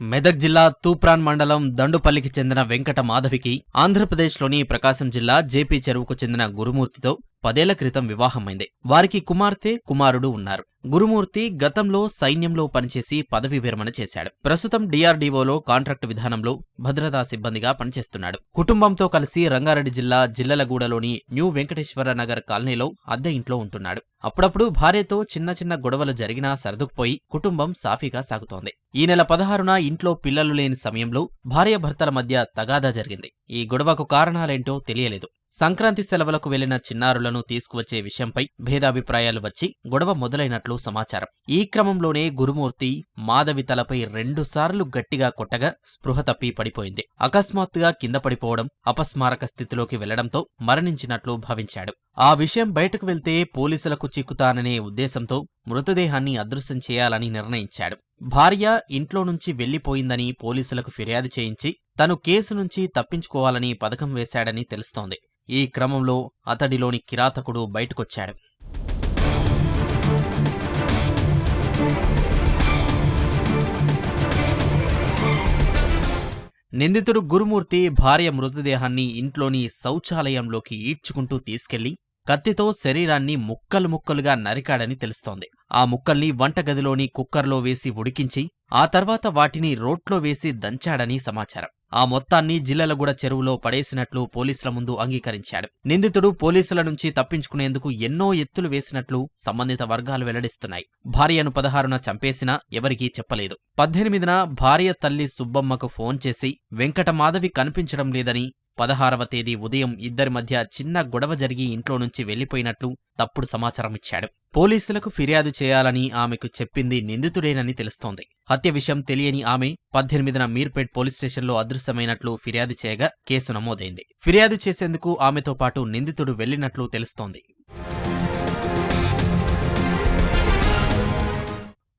మెదక్ జిల్లా తూప్రాన్ మండలం దండుపల్లికి చెందిన వెంకట మాధవికి ఆంధ్రప్రదేశ్లోని ప్రకాశం జిల్లా జేపీ చెరువుకు చెందిన గురుమూర్తితో పదేళ్ళ క్రితం వివాహమైంది. వారికి కుమార్తె కుమారుడు ఉన్నారు. గురుమూర్తి గతంలో సైన్యంలో పనిచేసి పదవి విరమణ చేశాడు. ప్రస్తుతం డిఆర్డీఓలో కాంట్రాక్టు విధానంలో భద్రతా సిబ్బందిగా పనిచేస్తున్నాడు. కుటుంబంతో కలిసి రంగారెడ్డి జిల్లా జిల్లలగూడలోని న్యూ వెంకటేశ్వర నగర్ కాలనీలో అద్దె ఇంట్లో ఉంటున్నాడు. అప్పుడప్పుడు భార్యతో చిన్న చిన్న గొడవలు జరిగినా సర్దుకుపోయి కుటుంబం సాఫీగా సాగుతోంది. ఈ నెల పదహారున ఇంట్లో పిల్లలు లేని సమయంలో భార్యాభర్తల మధ్య తగాదా జరిగింది. ఈ గొడవకు కారణాలేంటో తెలియలేదు. సంక్రాంతి సెలవులకు వెళ్ళిన చిన్నారులను తీసుకువచ్చే విషయంపై భేదాభిప్రాయాలు వచ్చి గొడవ మొదలైనట్లు సమాచారం. ఈ క్రమంలోనే గురుమూర్తి మాధవి తలపై రెండుసార్లు గట్టిగా కొట్టగా స్పృహ తప్పి పడిపోయింది. అకస్మాత్తుగా కింద పడిపోవడం అపస్మారక స్థితిలోకి వెళ్ళడంతో మరణించినట్లు భావించాడు. ఆ విషయం బయటకు వెళ్తే పోలీసులకు చిక్కుతాననే ఉద్దేశంతో మృతదేహాన్ని అదృశ్యం చేయాలని నిర్ణయించాడు. భార్య ఇంట్లో నుంచి వెళ్ళిపోయిందని పోలీసులకు ఫిర్యాదు చేయించి తను కేసు నుంచి తప్పించుకోవాలని పథకం వేశాడని తెలుస్తోంది. ఈ క్రమంలో అతడిలోని కిరాతకుడు బయటకొచ్చాడు. నిందితుడు గురుమూర్తి భార్య మృతదేహాన్ని ఇంట్లోని శౌచాలయంలోకి ఈడ్చుకుంటూ తీసుకెళ్ళి కత్తితో శరీరాన్ని ముక్కలు ముక్కలుగా నరికాడని తెలుస్తోంది. ఆ ముక్కల్ని వంటగదిలోని కుక్కర్లో వేసి ఉడికించి ఆ తర్వాత వాటిని రోట్లో వేసి దంచాడని సమాచారం. ఆ మొత్తాన్ని జిల్లలగూడ చెరువులో పడేసినట్లు పోలీసుల ముందు అంగీకరించాడు. నిందితుడు పోలీసుల నుంచి తప్పించుకునేందుకు ఎన్నో ఎత్తులు వేసినట్లు సంబంధిత వర్గాలు వెల్లడిస్తున్నాయి. భార్యను పదహారున చంపేసినా ఎవరికీ చెప్పలేదు. పద్దెనిమిదిన భార్య తల్లి సుబ్బమ్మకు ఫోన్ చేసి వెంకటమాధవి కనిపించడం లేదని పదహారవ తేదీ ఉదయం ఇద్దరి మధ్య చిన్న గొడవ జరిగి ఇంట్లో నుంచి వెళ్ళిపోయినట్లు తప్పుడు సమాచారం ఇచ్చాడు. పోలీసులకు ఫిర్యాదు చేయాలని ఆమెకు చెప్పింది నిందితుడేనని తెలుస్తోంది. హత్య విషయం తెలియని ఆమె పద్దెనిమిదిన మీర్పేట్ పోలీస్ స్టేషన్లో అదృశ్యమైనట్లు ఫిర్యాదు చేయగా కేసు నమోదైంది. ఫిర్యాదు చేసేందుకు ఆమెతో పాటు నిందితుడు వెళ్ళినట్లు తెలుస్తోంది.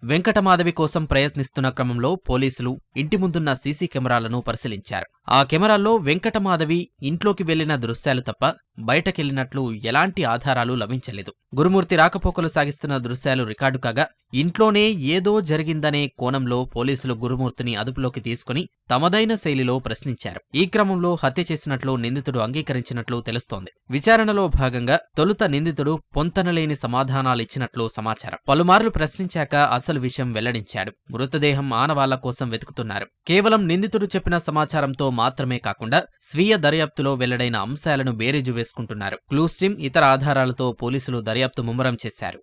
వెంకటమాధవి కోసం ప్రయత్నిస్తున్న క్రమంలో పోలీసులు ఇంటి ముందున్న సీసీ కెమెరాలను పరిశీలించారు. ఆ కెమెరాల్లో వెంకటమాధవి ఇంట్లోకి వెళ్ళిన దృశ్యాలు తప్ప బయటకెళ్ళినట్లు ఎలాంటి ఆధారాలు లభించలేదు. గురుమూర్తి రాకపోకలు సాగిస్తున్న దృశ్యాలు రికార్డు కాగా ఇంట్లోనే ఏదో జరిగిందనే కోణంలో పోలీసులు గురుమూర్తిని అదుపులోకి తీసుకుని తమదైన శైలిలో ప్రశ్నించారు. ఈ క్రమంలో హత్య చేసినట్లు నిందితుడు అంగీకరించినట్లు తెలుస్తోంది. విచారణలో భాగంగా తొలుత నిందితుడు పొంతనలేని సమాధానాలిచ్చినట్లు సమాచారం. పలుమార్లు ప్రశ్నించాక అసలు విషయం వెల్లడించాడు. మృతదేహం ఆనవాళ్ళ కోసం వెతుకుతున్నారు. కేవలం నిందితుడు చెప్పిన సమాచారంతో మాత్రమే కాకుండా స్వీయ దర్యాప్తులో వెల్లడైన అంశాలను బేరీజు వేసుకుంటున్నారు. క్లూస్టిమ్ ఇతర ఆధారాలతో పోలీసులు దర్యాప్తు ముమ్మరం చేశారు.